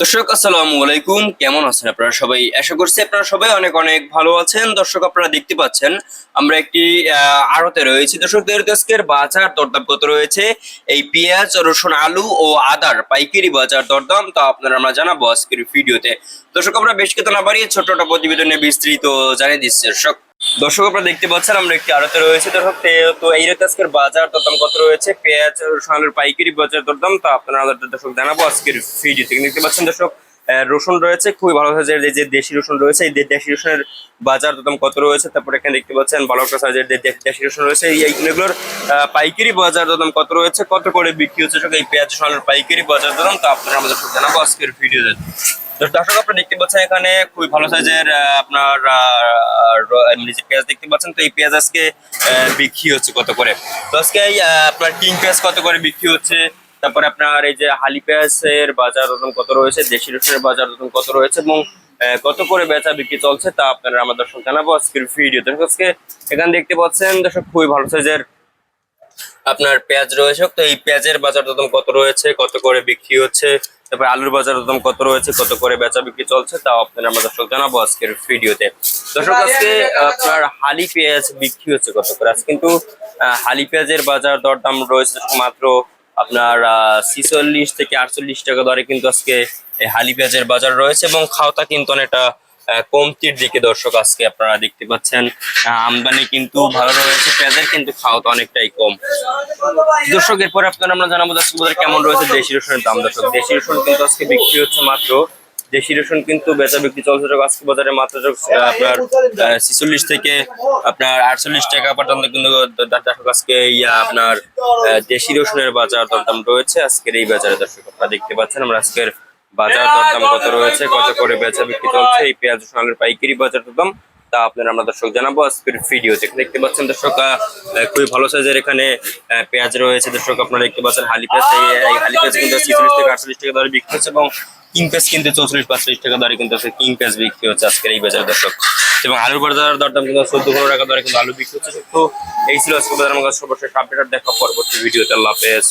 দর্শক, আসসালামু আলাইকুম। কেমন আছেন আপনারা সবাই? আশা করছি আপনারা সবাই অনেক অনেক ভালো আছেন। দর্শক, আপনারা দেখতে পাচ্ছেন, আমরা একটি আড়তে রয়েছি। দর্শক আজকের বাজার দরদাম কত রয়েছে। এই পেঁয়াজ, রসুন, আলু ও আদার পাইকারি বাজার দরদাম, তা আপনারা, আমরা জানাব আজকের ভিডিওতে। দর্শক, আমরা বেশ কিছু না বাড়িয়ে ছোট ছোট প্রতিবেদনে বিস্তৃত জানিয়ে দিচ্ছি। দর্শক দর্শক, আপনারা দেখতে পাচ্ছেন, আমরা একটি আড়তে রয়েছে। দর্শক, তে- এই রেতে আজকের বাজার দরদাম কত রয়েছে? পেঁয়াজ রসুন আলুর পাইকারি বাজার দরদাম, তা আপনারা দর্শক জানাব আজকের ভিডিওতে দেখতে পাচ্ছেন দর্শক রসুন রয়েছে, খুবই ভালো সাইজের যে দেশি রসুন রয়েছে, এই দেশি রসুনের বাজার দাম কত রয়েছে? তারপর এখানে দেখতে পাচ্ছেন, ভালো একটা সাইজের দেশি রসুন রয়েছে। এই এইগুলোর পাইকারি বাজার দাম কত রয়েছে? কত করে বিক্রি হচ্ছে? এই পেঁয়াজ রসুন আলুর পাইকারি বাজার দাম তা আপনারা আমাদের জানাব আজকের ভিডিওতে দর্শক আপনারা দেখতে পাচ্ছেন এখানে খুবই ভালো সাইজের আপনার আহ, র- এমনি পেঁয়াজ দেখতে পাচ্ছেন তো এই পেঁয়াজ আজকে বিক্রি হচ্ছে কত করে? তো আজকে আপনার কিং পেঁয়াজ কত করে বিক্রি হচ্ছে? তারপরে আপনার এই যে হালি পেঁয়াজের বাজার দাম কত রয়েছে? দেশি রসুনের বাজার দাম কত রয়েছে? এবং কত করে বেচা বিক্রি চলছে? তা আপনারা আমার দর্শক জানাব আজকের ভিডিও দর্শক আজকে এখানে দেখতে পাচ্ছেন দর্শক খুবই ভালো সাইজের আপনার পেঁয়াজ রয়েছে। তো এই পেঁয়াজের বাজার দাম কত রয়েছে? কত করে বিক্রি হচ্ছে? তারপরে আলুর বাজার দাম কত রয়েছে কত করে বেচা বিক্রি চলছে তাও আপনারা আমরা দর্শক জানাব আজকের ভিডিওতে। দর্শক আজকে আপনার হালি পেঁয়াজ বিক্রি হচ্ছে কত করে? আজকে কিন্তু আহ, হালি পেঁয়াজের বাজার দরদাম রয়েছে মাত্র আপনার ছিচল্লিশ থেকে আটচল্লিশ টাকা দরে কিন্তু আজকে হালি পেঁয়াজের বাজার রয়েছে এবং খাওয়াটা কিন্তু অনেকটা কমতির দিকে দর্শক আজকে আপনারা দেখতে পাচ্ছেন। আমদানি কিন্তু ভালো রয়েছে, পেঁয়াজের কিন্তু খাওয়াটা অনেকটাই কম। দর্শক, এরপর আপনারা আমরা জানাব দর্শক কেমন রয়েছে দেশি রসুনের দাম। দর্শক, দেশি রসুন কিন্তু আজকে বিক্রি হচ্ছে মাত্র, দেশি রসুন কিন্তু বেচা বিক্রি চলছে আজকে বাজারে মাত্র আপনার ছিচল্লিশ থেকে আপনার আটচল্লিশ টাকা পর্যন্ত কিন্তু দর্শক আজকে ইয়া আপনার দেশি রসুনের বাজার দরদাম রয়েছে আজকের এই বাজারে। দর্শক, আপনারা দেখতে পাচ্ছেন আমরা আজকের বাজার দরদাম কত রয়েছে কত করে বেচা বিক্রি চলছে এই পেঁয়াজ রসুন আলুর পাইকারি বাজার দরদাম তা আপনারা আমরা দর্শক জানাব আজকের ভিডিও যেখানে দেখতে পাচ্ছেন দর্শক খুবই ভালো সাইজের এখানে পেঁয়াজ রয়েছে। দর্শক আপনারা দেখতে পাচ্ছেন হালি পেঁয়াজ এই- হালি পেঁয়াজ কিন্তু ছিচল্লিশ থেকে আটচল্লিশ টাকা দরে বিক্রি হচ্ছে এবং কিং পেঁয়াজ কিন্তু চৌচল্লিশ পাঁচচল্লিশ টাকা দরে কিন্তু কিং পেঁয়াজ বিক্রি হচ্ছে আজকের এই বাজার দর্শক। এবং আলুর বাজার দরদাম কিন্তু চোদ্দ পনেরো টাকা দরে কিন্তু আলু বিক্রি হচ্ছে। তো এই ছিল আজকে বাজার। আমার সর্বশেষ আপডেট দেখা পরবর্তী ভিডিওতে আল্লাহ হাফেজ।